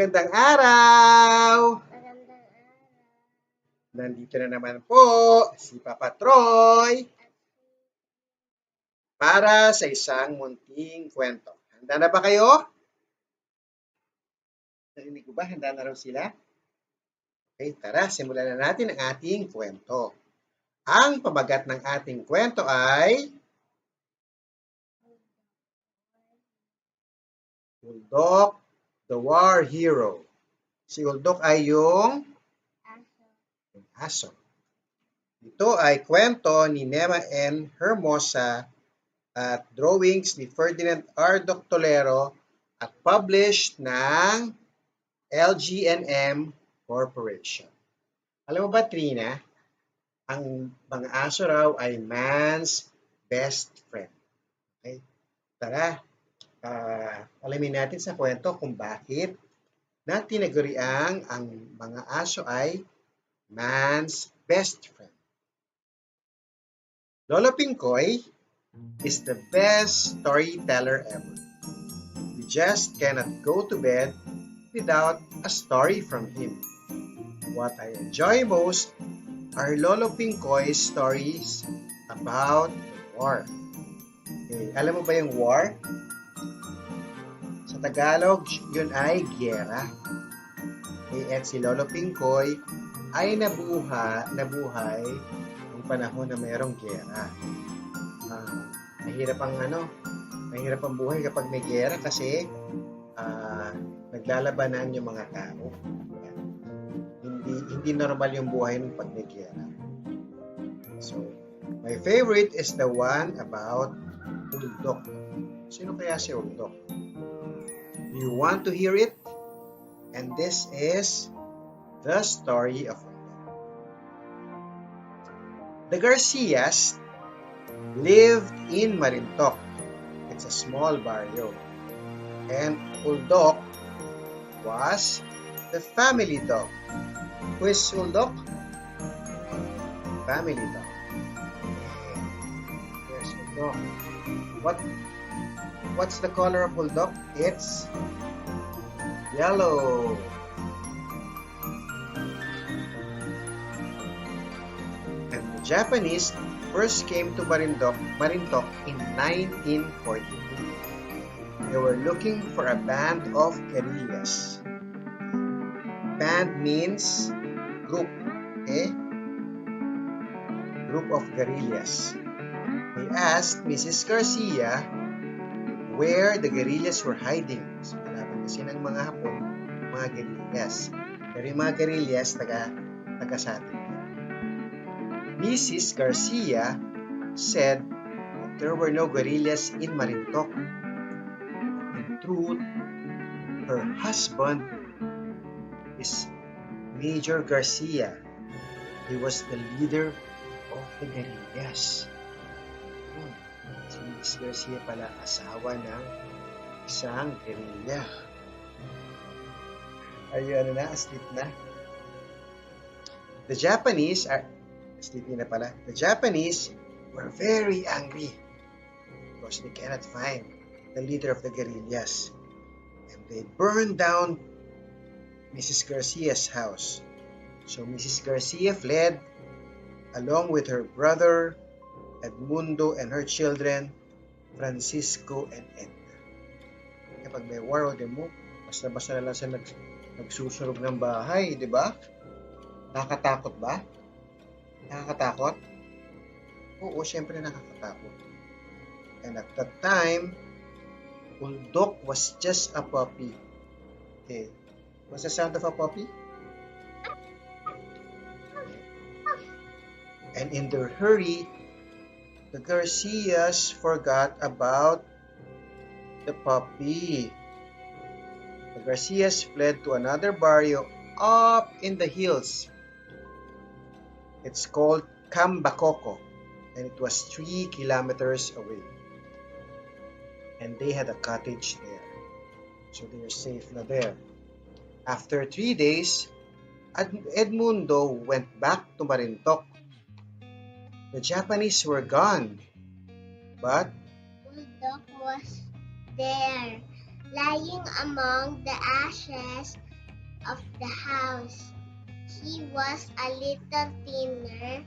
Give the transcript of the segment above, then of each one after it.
Magandang araw! Magandang araw. Nandito na naman po si Papa Troy para sa isang munting kwento. Handa na ba kayo? Narinig ko ba? Handa na raw sila? Okay, tara, simulan na natin ang ating kwento. Ang pamagat ng ating kwento ay Uldok, the War Hero. Si Uldok ay yung Aso. Ito ay kwento ni Nema N. Hermosa at drawings ni Ferdinand R. Doctolero at published ng LGNM Corporation. Alam mo ba, Trina, ang mga aso raw ay man's best friend. Okay? Tara, ah, alamin natin sa kwento kung bakit na tinaguriang ang mga aso ay man's best friend. Lolo Pinkoy is the best storyteller ever. We just cannot go to bed without a story from him. What I enjoy most are Lolo Pinkoy's stories about war. Okay, alam mo ba yung war? Sa Tagalog, yun ay giyera. Okay, at si Lolo Pinkoy ay nabuha, nabuhay nung panahon na mayroong giyera. Ah, mahirap ang ano, mahirap ang buhay kapag may giyera kasi ah, naglalabanan yung mga tao. Yan. Hindi hindi normal yung buhay nung pag may giyera. So, my favorite is the one about Uldok. Sino kaya si Uldok? Do you want to hear it? And this is the story of. The Garcias lived in Marintok. It's a small barrio. And Uldok was the family dog. Who is Uldok? Family dog. Yes, Uldok. What what's the color of Uldok? It's yellow. And the Japanese first came to Marintok, Marintok in 1942. They were looking for a band of guerrillas. Band means group, okay? Group of guerrillas. They asked Mrs. Garcia where the guerrillas were hiding. So, kalaban kasi ng mga Hapon, mga guerrillas. Pero yung mga guerrillas, taga, taga sa atin. Mrs. Garcia said that there were no guerrillas in Marintok. In truth, her husband is Major Garcia. He was the leader of the guerrillas. Mrs. Garcia pala asawa ng isang guerrilla. Are you ano na? Asleep na? The Japanese are Sleepy na pala. The Japanese were very angry because they cannot find the leader of the guerrillas. And they burned down Mrs. Garcia's house. So Mrs. Garcia fled along with her brother Edmundo and her children Francisco and Edna. Kapag may war o mo, basta-basta na lang siya nag, nagsusunog ng bahay, di ba? Nakakatakot ba? Nakakatakot? Oo, syempre nakakatakot. And at that time, Uldok was just a puppy. Okay. What's the sound of a puppy? And in their hurry, the Garcias forgot about the puppy. The Garcias fled to another barrio up in the hills It's called Cambacoco, and it was three kilometers away. And they had a cottage there. So they were safe na there. After three days, Edmundo went back to Marintok. The Japanese were gone, but Bulldog was there, lying among the ashes of the house. He was a little thinner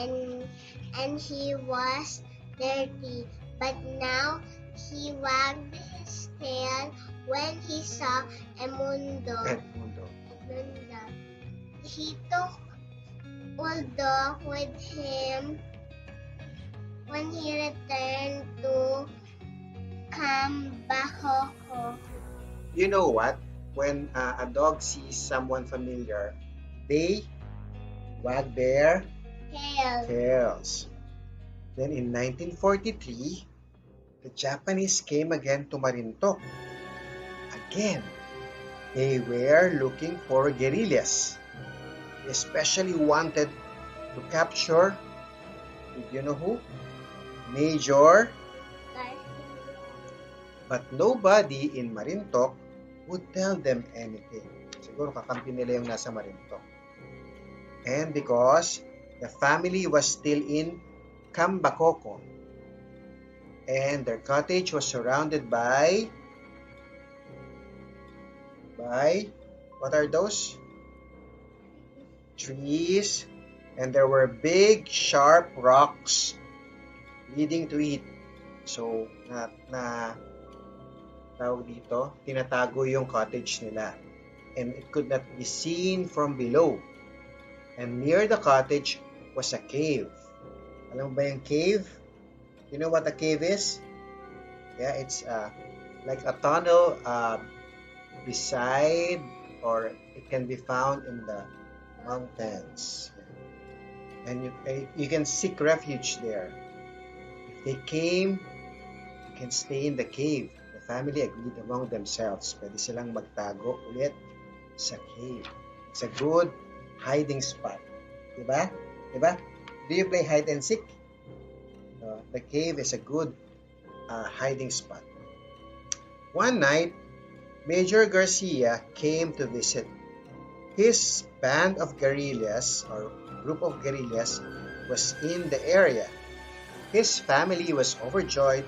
and and he was dirty, but now he wagged his tail when he saw Emundo. Edmundo. Edmundo. He took Uldo with him when he returned to Kambahoko. You know what? When uh, a dog sees someone familiar, they wag their Tail. tails. Then in 1943, the Japanese came again to Marintok. Again, they were looking for guerrillas. They especially wanted to capture, did you know who? Major, but nobody in Marintok would tell them anything. Siguro kakampi nila yung nasa Marintok. And because the family was still in Kambakoko, and their cottage was surrounded by by what are those trees and there were big sharp rocks leading to it. So na, na tawag dito tinatago yung cottage nila. And it could not be seen from below. And near the cottage was a cave. Alam ba yung cave? You know what a cave is? Yeah it's uh, like a tunnel uh, beside or it can be found in the mountains and you, you can seek refuge there. If they came you can stay in the cave. The family agreed among themselves. Pwede silang magtago ulit sa cave. It's a good hiding spot. Diba? Diba? Do you play hide and seek? Uh, the cave is a good uh, hiding spot. One night Major Garcia came to visit. His band of guerrillas or group of guerrillas was in the area. His family was overjoyed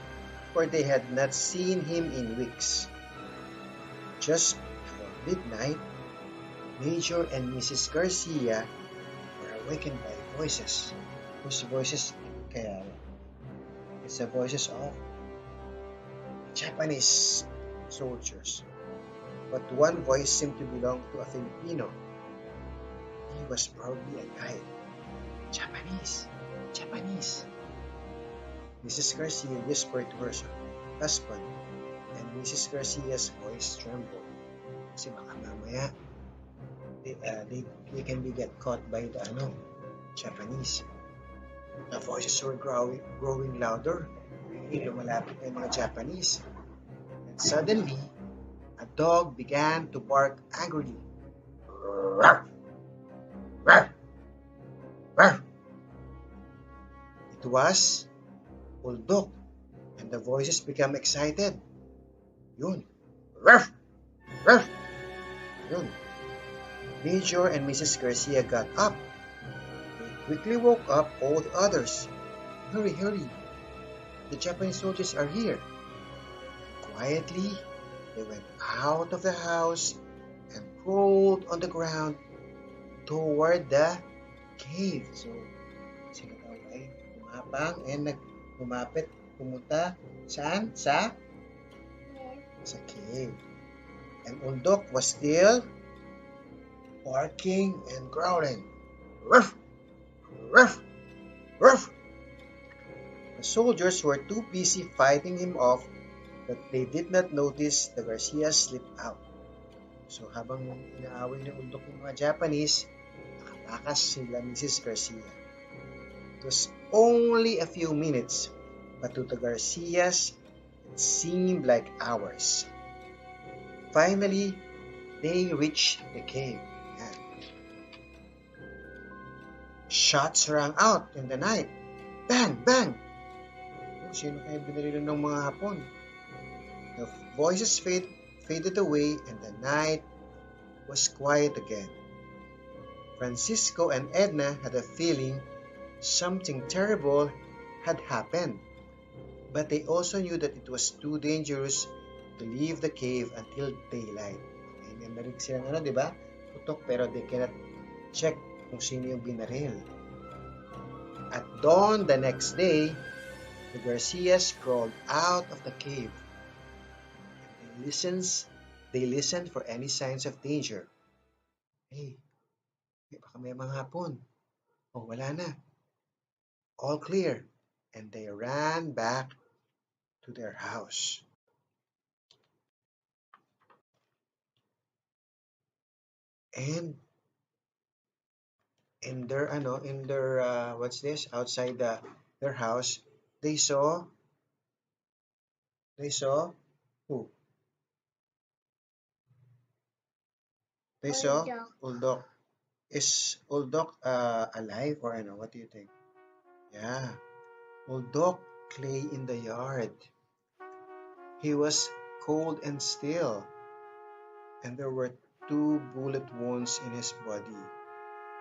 for they had not seen him in weeks. Just before midnight, Major and Mrs. Garcia were awakened by voices. Whose voices kaya? It's the voices of Japanese soldiers but one voice seemed to belong to a Filipino. Was probably a guide. Japanese, Japanese. Mrs. Garcia whispered to her husband, and Mrs. Garcia's voice trembled. Kasi baka mamaya, they, uh, they, they can be get caught by the ano, Japanese. The voices were growing, growing louder. Really lumalapit na mga Japanese. And suddenly, a dog began to bark angrily. Was Uldok, and the voices became excited. Yun. Ruff! Ruff! Yun. Major and Mrs. Garcia got up. They quickly woke up all the others. Hurry, hurry. The Japanese soldiers are here. Quietly, they went out of the house and crawled on the ground toward the cave. So, umabang and nag umapit, pumunta saan? Sa? Sa cave. And Undok was still barking and growling. Ruff! Ruff! Ruff! The soldiers were too busy fighting him off but they did not notice the Garcia slipped out. So habang inaaway ng undok ng mga Japanese, nakatakas sila Mrs. Garcia. It was only a few minutes, but to the Garcias, it seemed like hours. Finally, they reached the cave. Shots rang out in the night. Bang! Bang! Oh, sino kayo binaril ng mga Hapon? The voices fade, faded away and the night was quiet again. Francisco and Edna had a feeling something terrible had happened, but they also knew that it was too dangerous to leave the cave until daylight. Okay, may marig silang ano, di ba? Uldok pero they cannot check kung sino yung binaril. At dawn the next day, the Garcias crawled out of the cave. And they listens, they listened for any signs of danger. Hey, may baka may mga hapon. Oh, wala na. All clear. And they ran back to their house. And in their ano, in their uh, what's this? Outside the their house, they saw they saw who? They saw Uldok. Uldok. Is Uldok uh, alive or ano? What do you think? Yeah. Uldok lay in the yard. He was cold and still. And there were two bullet wounds in his body.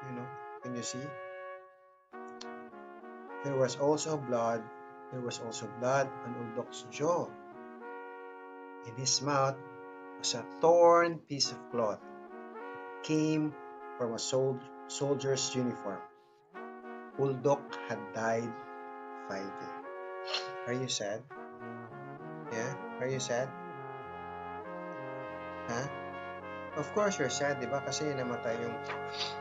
You know, can you see? There was also blood. There was also blood on Uldok's jaw. In his mouth was a torn piece of cloth. Came from a sol- soldier's uniform. Uldok had died fighting. Are you sad? Yeah? Are you sad? Huh? Of course you're sad, di ba? Kasi namatay yung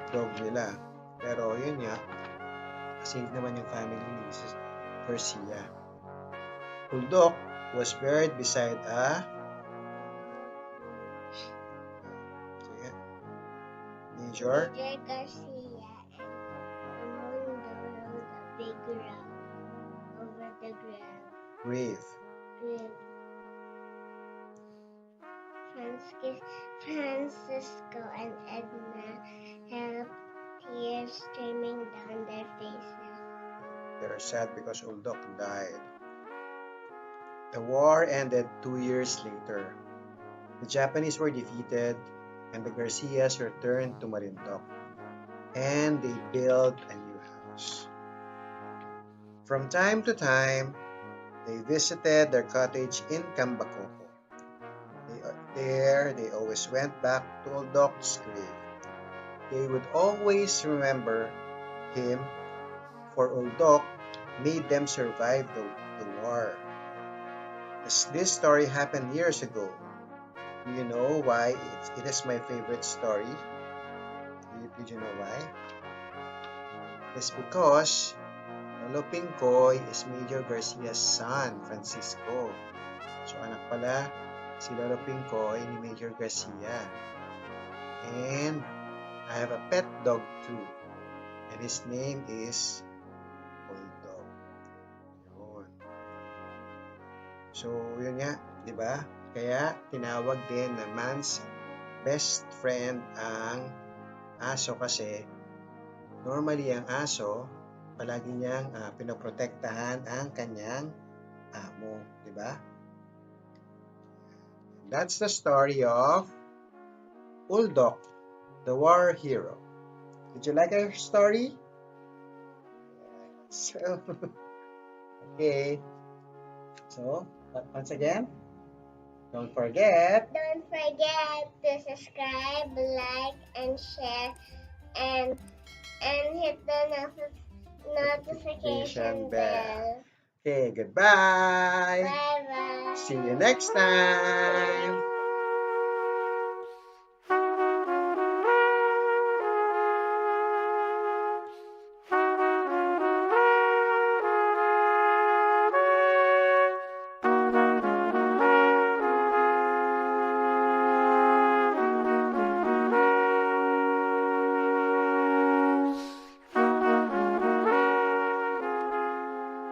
dog nila. Pero yun nga, save naman yung family ni Mrs. Garcia. Uldok was buried beside a Major Garcia a big round over the ground. grave. grave. Francis- Francisco and Edna have tears streaming down their faces. They are sad because Uldok died. The war ended two years later. The Japanese were defeated and the Garcias returned to Marindoc and they built a new house. From time to time, they visited their cottage in Cambacoco. They, uh, there, they always went back to Uldok's grave. They would always remember him for Uldok made them survive the, the war. This, this story happened years ago. Do you know why it is my favorite story? Did you know why? It's because Lolo Pincoy is Major Garcia's son, Francisco. So anak pala si Lolo Pincoy ni Major Garcia. And I have a pet dog too. And his name is Bulldog. Yun. So, yun nga, di ba? Kaya, tinawag din na man's best friend ang aso kasi normally ang aso, palagi niyang ah, pinoprotektahan ang kanyang amo, di ba? That's the story of Uldok, the war hero. Did you like our story? So, okay. So, once again, don't forget Don't forget to subscribe, like, and share, and and hit the notif- notification Notification bell. Okay, goodbye. Bye bye. See you next time.